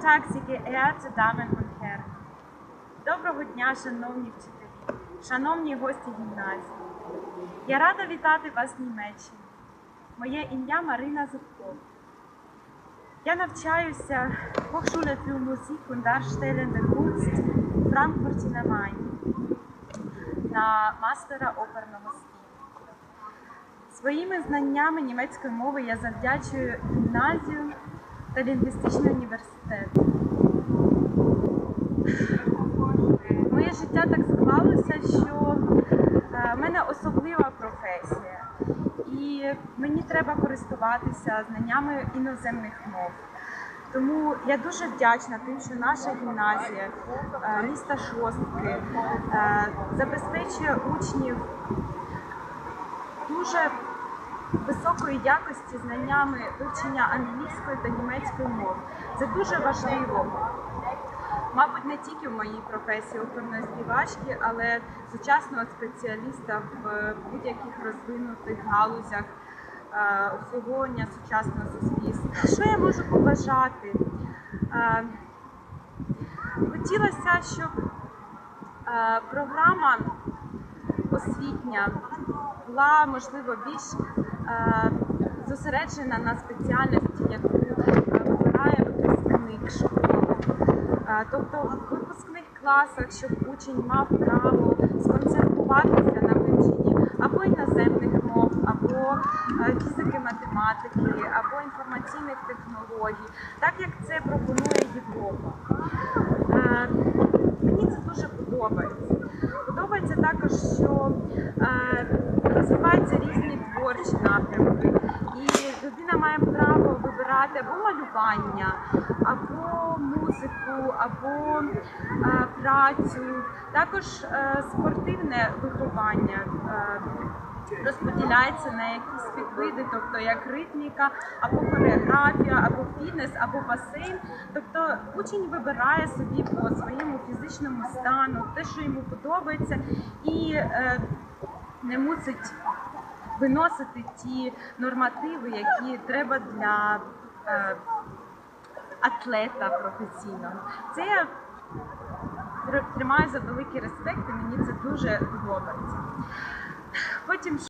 Tag, sehr geehrte Damen und Herren. Доброго дня, шановні вчителі, шановні гості гімназії. Я рада вітати вас в Німеччині. Моє ім'я Марина Зубко. Я навчаюся в Hochschule für Musik und Darstellende Kunst в Франкфурті на Майні на мастера оперного співу. Своїми знаннями німецької мови я завдячую гімназію та лінгвістичний університет. Моє життя так склалося, що е, в мене особлива професія, і мені треба користуватися знаннями іноземних мов. Тому я дуже вдячна тим, що наша гімназія е, міста Шостки е, забезпечує учнів дуже високої якості знаннями вивчення англійської та німецької мов. Це дуже важливо. Мабуть, не тільки в моїй професії оперної співачки, але сучасного спеціаліста в будь-яких розвинутих галузях е, обслуговування сучасного суспільства. Що я можу побажати? Е, Хотілося, щоб е, програма освітня була можливо більш е, зосереджена на спеціальності, яку вибирає випускник школи. Е, Тобто в випускних класах, щоб учень мав право сконцентруватися на вивченні або іноземних мов, або е, фізики, математики, або інформаційних технологій, так як це пропонує Європа. Е, Мені це дуже подобається. Що е, розвиваються різні творчі напрямки, і людина має право вибирати або малювання, або музику, або е, працю, також е, спортивне виховання. Розподіляється на якісь підвиди, тобто як ритміка, або хореографія, або фітнес, або басейн. Тобто учень вибирає собі по своєму фізичному стану те, що йому подобається, і е, не мусить виносити ті нормативи, які треба для е, атлета професійного. Це я тримаю за великий респект, і мені це дуже подобається. Потім